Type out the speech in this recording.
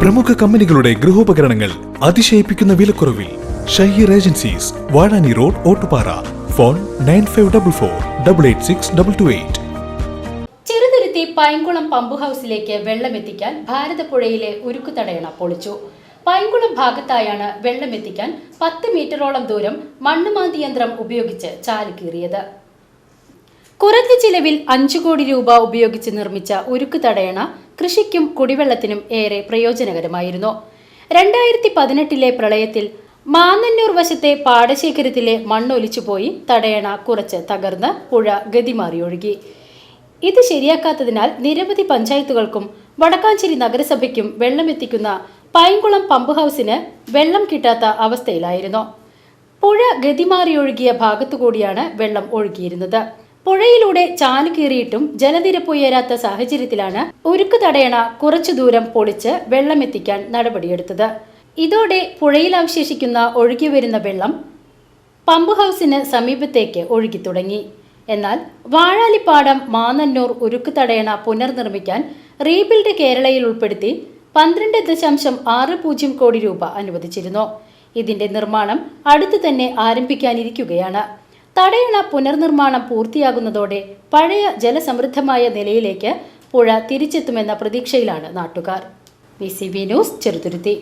പ്രമുഖ കമ്പനികളുടെ ഗൃഹോപകരണങ്ങൾ അതിശയിപ്പിക്കുന്ന വിലക്കുറവിൽ Shaheer agencies Vazhani road Ottupara. Phone nine five double four double eight six double two eight. Cheruthuruthy Painkulam pump ഹൗസിലേക്ക് വെള്ളമെത്തിക്കാൻ ഭാരതപ്പുഴയിലെ ഉരുക്കുതടയണ പൊളിച്ചു. പൈങ്കുളം ഭാഗത്തായാണ് വെള്ളമെത്തിക്കാൻ പത്ത് മീറ്ററോളം ദൂരം മണ്ണുമാന്തി യന്ത്രം ഉപയോഗിച്ച് ചാൽ കീറിയത്. കുറഞ്ഞ ചിലവിൽ അഞ്ചു കോടി രൂപ ഉപയോഗിച്ച് നിർമ്മിച്ച ഉരുക്ക് തടയണ കൃഷിക്കും കുടിവെള്ളത്തിനും ഏറെ പ്രയോജനകരമായിരുന്നു. രണ്ടായിരത്തി പതിനെട്ടിലെ പ്രളയത്തിൽ മാന്നന്നൂർ വശത്തെ പാടശേഖരത്തിലെ മണ്ണൊലിച്ചുപോയി തടയണ കുറച്ച് തകർന്ന് പുഴ ഗതിമാറി ഒഴുകി. ഇത് ശരിയാക്കാത്തതിനാൽ നിരവധി പഞ്ചായത്തുകൾക്കും വടക്കാഞ്ചേരി നഗരസഭയ്ക്കും വെള്ളമെത്തിക്കുന്ന പൈങ്കുളം പമ്പ് ഹൗസിന് വെള്ളം കിട്ടാത്ത അവസ്ഥയിലായിരുന്നു. പുഴ ഗതിമാറി ഒഴുകിയ ഭാഗത്തുകൂടിയാണ് വെള്ളം ഒഴുകിയിരുന്നത്. പുഴയിലൂടെ ചാൽ കീറിയിട്ടും ജലനിരപ്പ് ഉയരാത്ത സാഹചര്യത്തിലാണ് ഉരുക്ക് തടയണ കുറച്ചു ദൂരം പൊളിച്ച് വെള്ളമെത്തിക്കാൻ നടപടിയെടുത്തത്. ഇതോടെ പുഴയിൽ അവശേഷിക്കുന്ന ഒഴുകി വരുന്ന വെള്ളം പമ്പ് ഹൗസിന് സമീപത്തേക്ക് ഒഴുകി തുടങ്ങി. എന്നാൽ വാഴാലിപ്പാടം മാനന്നൂർ ഉരുക്ക് തടയണ പുനർനിർമ്മിക്കാൻ റീബിൽഡ് കേരളയിൽ ഉൾപ്പെടുത്തി പന്ത്രണ്ട് ദശാംശം ആറ് പൂജ്യം കോടി രൂപ അനുവദിച്ചിരുന്നു. ഇതിന്റെ നിർമ്മാണം അടുത്തു തന്നെ ആരംഭിക്കാനിരിക്കുകയാണ്. തടയണ പുനർനിർമ്മാണം പൂർത്തിയാകുന്നതോടെ പഴയ ജലസമൃദ്ധമായ നിലയിലേക്ക് പുഴ തിരിച്ചെത്തുമെന്ന പ്രതീക്ഷയിലാണ് നാട്ടുകാർ. B news Cheruthuruthy.